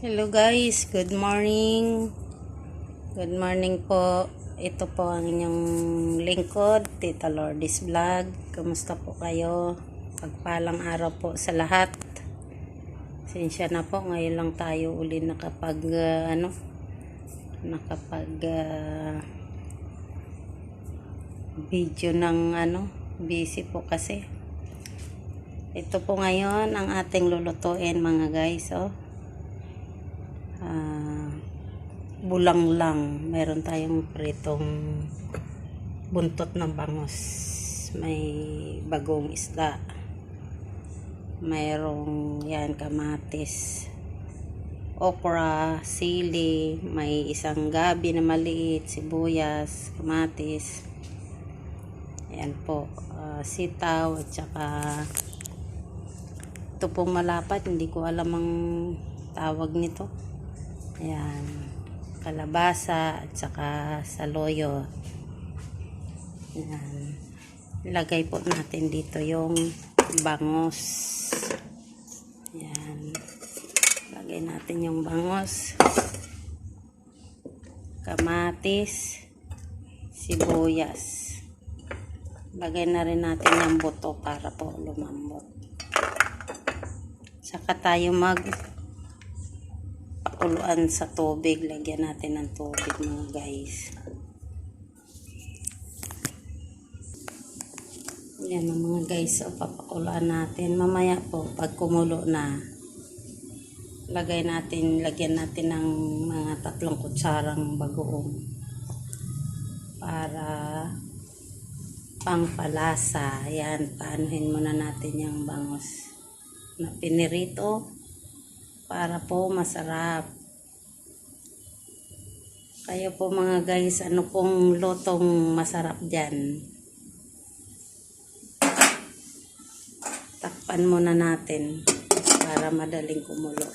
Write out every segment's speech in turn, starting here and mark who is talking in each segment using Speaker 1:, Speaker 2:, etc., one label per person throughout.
Speaker 1: Hello guys, good morning. Good morning po. Ito po ang inyong lingkod, Tita Lourdes Vlog. Kamusta po kayo? Pagpalang araw po sa lahat. Sinsya na po, ngayon lang tayo uli nakapag, ah, ano, nakapag, ah, video ng, ano, busy po kasi. Ito po ngayon ang ating lulutuin mga guys, oh ah, bulang lang. Meron tayong pritong buntot ng bangos. May bagong isda. Mayroong yan kamatis. Okra, sili, may isang gabi na maliit, sibuyas, kamatis. Yan po. ah, sitaw at saka ito pong malapad. Hindi ko alam ang tawag nito. Ayan. Kalabasa at saka saloyo. Ayan. Ilagay po natin dito yung bangos. Ayan. Lagay natin yung bangos. Kamatis. Sibuyas. Lagay na rin natin yung buto para po lumambot. Saka tayo mag pakuluan sa tubig. Lagyan natin ng tubig mga guys. Yan ang mga guys. So, papakuluan natin. Mamaya po, pag kumulo na, lagay natin, lagyan natin ng mga tatlong kutsarang bagoong para pangpalasa. Yan, paanuhin muna natin yung bangos na pinirito para po masarap. Kayo po mga guys, ano pong lutong masarap dyan? Takpan muna natin para madaling kumulo.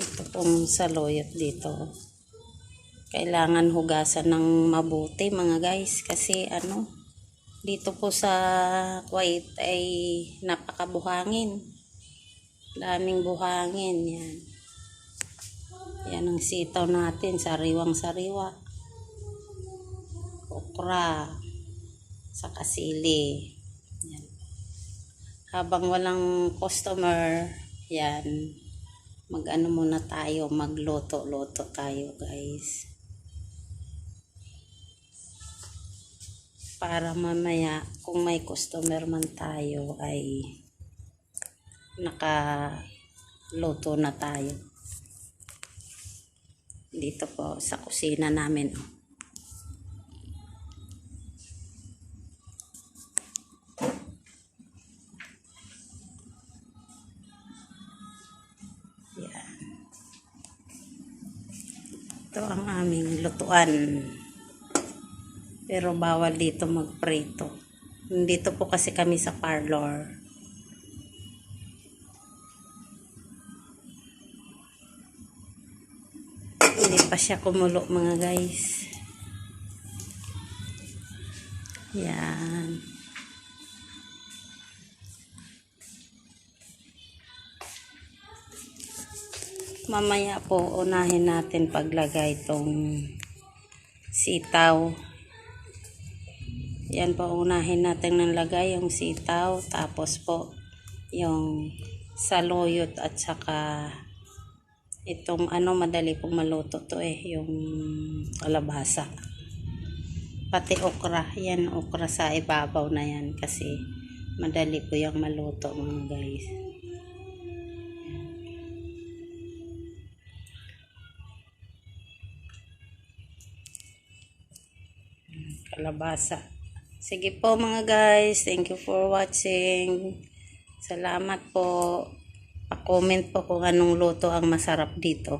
Speaker 1: Ito pong saloyot dito. Kailangan hugasan ng mabuti mga guys kasi ano, dito po sa Kuwait ay napakabuhangin. Daming buhangin yan. Yan ang sitaw natin, sariwang sariwa. Okra, saka sili. Yan. Habang walang customer, yan, mag-ano muna tayo, magluto-luto tayo guys. Para mamaya, kung may customer man tayo, ay nakaluto na tayo. Dito po sa kusina namin. oh. Ito ang aming lutuan. Pero bawal dito magprito. Dito po kasi kami sa parlor. Pa siya kumulo mga guys. Yan. Mamaya po unahin natin paglagay itong sitaw. Yan po unahin natin ng lagay yung sitaw tapos po yung saluyot at saka itong ano madali pong maluto to eh yung kalabasa. Pati okra yan okra sa ibabaw na yan kasi madali po yung maluto mga guys. Kalabasa. Sige po mga guys. Thank you for watching. Salamat po pa-comment po kung anong luto ang masarap dito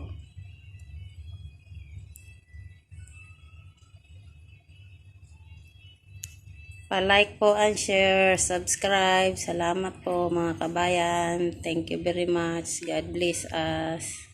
Speaker 1: Pa-like po and share, subscribe. Salamat po mga kabayan. Thank you very much. God bless us.